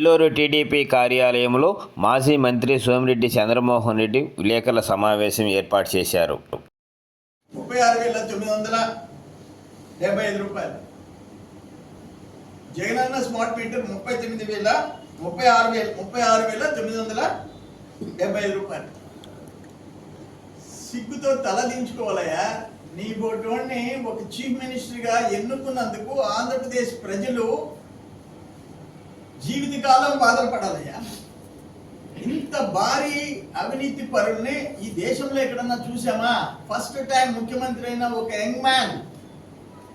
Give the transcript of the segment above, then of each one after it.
Nellore TDP కార్యాలయంలో మాజీ మంత్రి సోమిరెడ్డి చంద్రమోహన్ రెడ్డి విలేకరుల సమావేశం ఏర్పాటు చేశారు. ముప్పై ఆరు వేల తొమ్మిది వందల డెబ్బై ఐదు రూపాయలు. జగనన్న స్మార్ట్ మీటర్ ముప్పై తొమ్మిది వేల ముప్పై ఆరు వేల ముప్పై ఆరు వేల తొమ్మిది వందల డెబ్బై ఐదు రూపాయలు. సిగ్గుతో తలదించుకోవాలయ్యా నీ బోటోడిని ఒక చీఫ్ మినిస్టర్గా ఎన్నుకున్నందుకు ఆంధ్రప్రదేశ్ ప్రజలు జీవితకాలం బాధపడాలయ్యా. ఇంత భారీ అవినీతి పరుల్ని ఈ దేశంలో ఎక్కడన్నా చూసామా? ఫస్ట్ టైం ముఖ్యమంత్రి అయిన ఒక యంగ్ మ్యాన్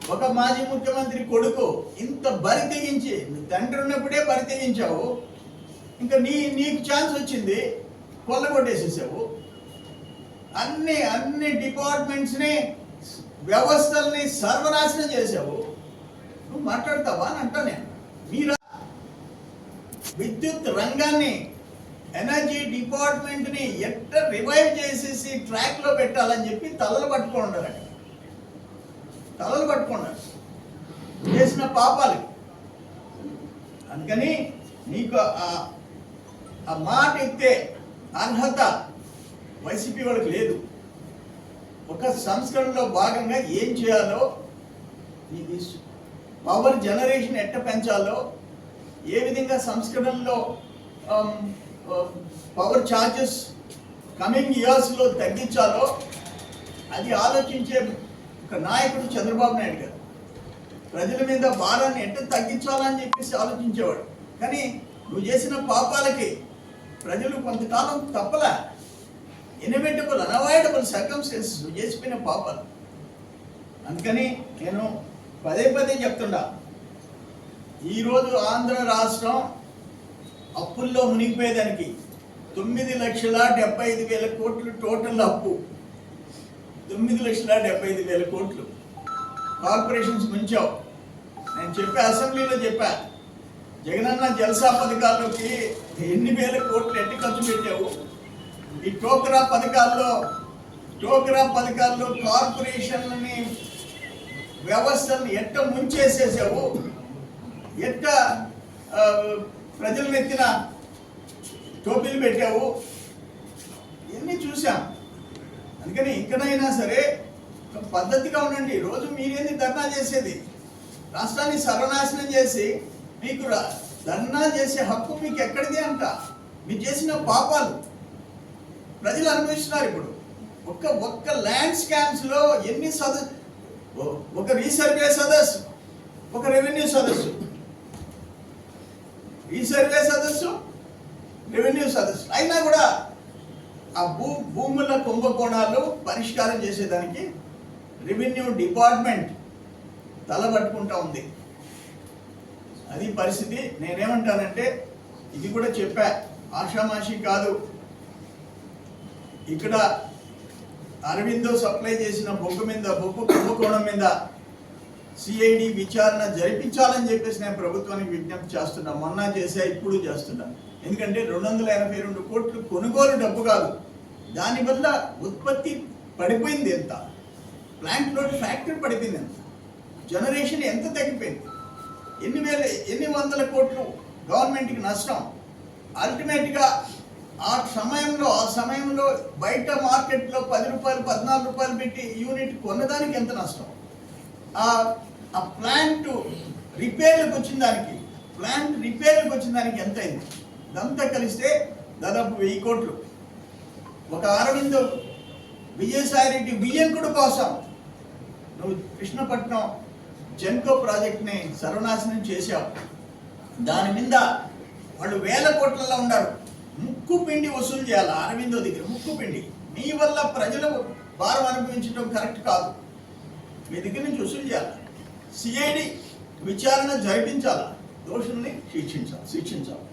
ఒక మాజీ ముఖ్యమంత్రి కొడుకు ఇంత బరి తెగించి నీ తండ్రి ఉన్నప్పుడే బరి తెగించావు. ఇంకా నీ నీకు ఛాన్స్ వచ్చింది కొల్లగొట్టేసేసావు. అన్ని అన్ని డిపార్ట్మెంట్స్ని వ్యవస్థల్ని సర్వనాశనం చేసావు. నువ్వు మాట్లాడతావా అని అంటా నేను. మీరు విద్యుత్ రంగాన్ని ఎనర్జీ డిపార్ట్మెంట్ని ఎట్ట రివైవ్ చేసేసి ట్రాక్లో పెట్టాలని చెప్పి తలలు పట్టుకున్నారు అక్కడ తలలు పట్టుకున్నారు చేసిన పాపాలు. అందుకని నీకు ఆ- మాట ఎత్తే అర్హత వైసీపీ వాళ్ళకి లేదు. ఒక సంస్కరణలో భాగంగా ఏం చేయాలో ఈ పవర్ జనరేషన్ ఎట్ట పెంచాలో ఏ విధంగా సంస్కరణలో పవర్ ఛార్జెస్ కమింగ్ ఇయర్స్లో తగ్గించాలో అది ఆలోచించే ఒక నాయకుడు చంద్రబాబు నాయుడు గారు. ప్రజల మీద భారాన్ని ఎట్ట తగ్గించాలని చెప్పేసి ఆలోచించేవాడు. కానీ నువ్వు చేసిన పాపాలకి ప్రజలు కొంతకాలం తప్పలా. ఇన్ఎవిటబుల్ అనవాయిడబుల్ సర్కమ్స్టెన్సెస్ నువ్వు చేసిపోయిన పాపాలు. అందుకని నేను పదే పదే చెప్తుండా ఈరోజు ఆంధ్ర రాష్ట్రం అప్పుల్లో మునిగిపోయేదానికి తొమ్మిది లక్షల డెబ్బై ఐదు వేల కోట్లు టోటల్ అప్పు. తొమ్మిది లక్షల డెబ్బై ఐదు వేల కోట్లు. కార్పొరేషన్స్ ముంచావు. నేను చెప్పా అసెంబ్లీలో చెప్పా. జగనన్న జలసా పథకాల్లోకి ఎన్ని వేల కోట్లు ఎట్టి ఖర్చు పెట్టావు? ఈ టోకరా పథకాల్లో టోకరా పథకాల్లో కార్పొరేషన్లని వ్యవస్థను ఎట్ట ముంచేసేసావు? ఎట్ట ఆ, ప్రజల నెత్తిన టోపీలు పెట్టావు? ఇవన్నీ చూసాం అందుకని ఇక్కడైనా సరే ఒక పద్ధతిగా ఉండండి. రోజు మీరేంది ధర్నా చేసేది? రాష్ట్రాన్ని సర్వనాశనం చేసి మీకు ధర్నా చేసే హక్కు మీకు ఎక్కడిది అంట? మీరు చేసిన పాపాలు. ప్రజలు అనుభవిస్తున్నారు ఇప్పుడు. ఒక్క ఒక్క ల్యాండ్ స్కామ్స్లో ఎన్ని సదస్సు ఒక రీసర్వే సదస్సు ఒక రెవెన్యూ సదస్సు. ఈ సర్వే సదస్సు? రెవెన్యూ సదస్సు. అయినా కూడా ఆ భూ భూముల కుంభకోణాలు పరిష్కారం చేసేదానికి రెవెన్యూ డిపార్ట్మెంట్ తలబట్టుకుంటా ఉంది. అది పరిస్థితి. నేనేమంటానంటే ఇది కూడా చెప్పా. ఆషామాషి కాదు. ఇక్కడ అరవిందో సప్లై చేసిన బొగ్గు మీద బొగ్గు కుంభకోణం మీద సిఐడి విచారణ జరిపించాలని చెప్పేసి నేను ప్రభుత్వానికి విజ్ఞప్తి చేస్తున్నా. మొన్న చేసా ఇప్పుడు చేస్తున్నా. ఎందుకంటే రెండు వందల ఎనభై రెండు కోట్లు కొనుగోలు డబ్బు కాదు. దానివల్ల ఉత్పత్తి పడిపోయింది ఎంత? ప్లాంట్లో ఫ్యాక్టరీ పడిపోయింది ఎంత? జనరేషన్ ఎంత తగ్గిపోయింది? ఎన్ని వేల ఎన్ని వందల కోట్లు గవర్నమెంట్కి నష్టం? అల్టిమేట్గా ఆ సమయంలో ఆ సమయంలో బయట మార్కెట్లో పది రూపాయలు పద్నాలుగు రూపాయలు పెట్టి యూనిట్ కొన్నదానికి ఎంత నష్టం? ఆ ఆ ప్లాంట్ రిపేర్లకు వచ్చిన దానికి ప్లాంట్ రిపేర్లకు వచ్చిన దానికి ఎంత అయింది? ఇదంతా కలిస్తే దాదాపు వెయ్యి కోట్లు. ఒక అరవింద్ విజయసాయి రెడ్డి విజయంకుడు కోసం నువ్వు కృష్ణపట్నం జెన్కో ప్రాజెక్ట్ని సర్వనాశనం చేశావు. దాని మీద వాళ్ళు వేల కోట్లలో ఉన్నారు. ముక్కు పిండి వసూలు చేయాలి అరవిందో దగ్గర ముక్కు పిండి. నీ వల్ల ప్రజలు భారం అనుభవించడం కరెక్ట్ కాదు. మీ దగ్గర నుంచి వసూలు చేయాలి. సిఐడి విచారణ జరిపించాలి? దోషుల్ని శిక్షించాలి శిక్షించాలి.